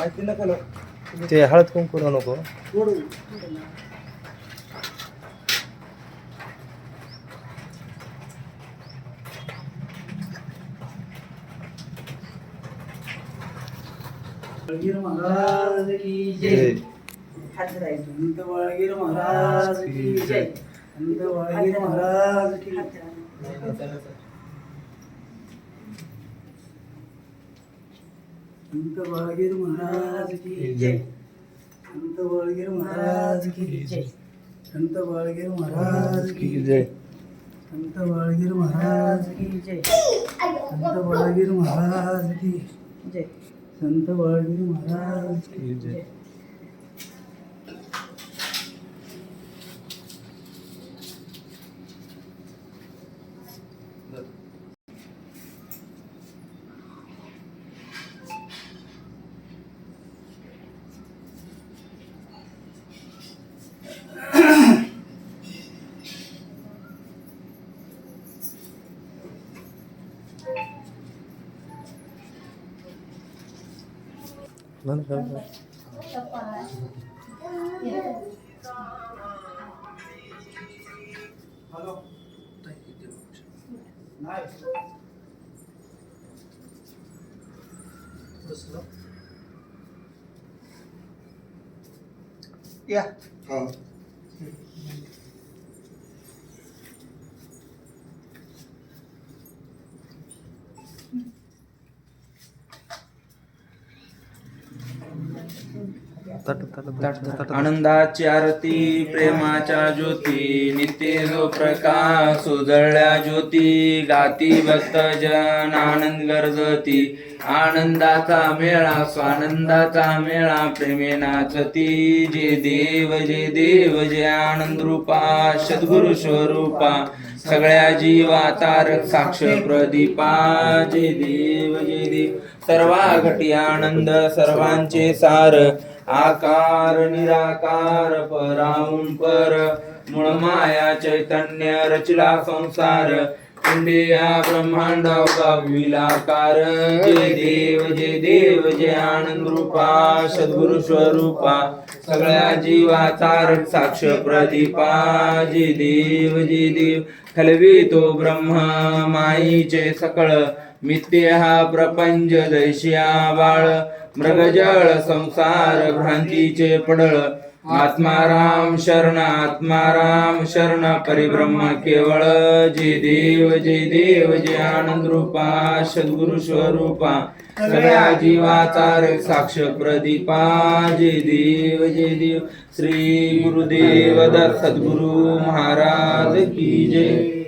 माहिती नका ना. ते हळद कुंकू नको. बाळगीर महाराज की जय. बाळगीर महाराज की जय. बाळगीर महाराज की संत बाळगीर महाराज की जय. संत बाळगीर महाराज की जय. संत बाळगीर महाराज की जय. संत बाळगीर महाराज की जय. संत बाळगीर महाराज की जय. संत बाळगीर महाराज की जय. Nani kanta? Yeah. Oh. Mm-hmm. आनंदाची आरती प्रेमाच्या ज्योती नित्य जो प्रकाश उजळल्या ज्योती गाती भक्तजन आनंद गरजती. आनंदाचा मेळा स्वानंदाचा मेळा प्रेमे नाचती जे देव जे देव जे आनंद रूपा सद्गुरु स्वरूपा सगळ्या जीवा तारक साक्ष प्रदीपा जे देव जे देव सर्वा घटी आनंद सर्वांचे सार आकार निराकार पराऊन पर मूळ माया चैतन्य रचला संसार इंडिया ब्रह्मांड विलाकार. जय देव जय देव जय आनंद रूपा सद्गुरु स्वरूपा. सगळ्या जीवा तारक साक्ष प्रदीपा. जय देव जय देव. खलवी तो ब्रह्म माईचे सकळ. मिथ्य हा प्रपंच दैशिया बाळ. मृगजळ संसार भ्रांतीचे पडळ. आत्माराम शरण आत्माराम शरण परिब्रह्म केवळ जय देव जय देव जय आनंद रूपा सद्गुरु स्वरूपा सगळ्या जीवाचा साक्ष प्रदीपा जय देव जय देव. श्री गुरुदेव दत्त सद्गुरु महाराज की जय.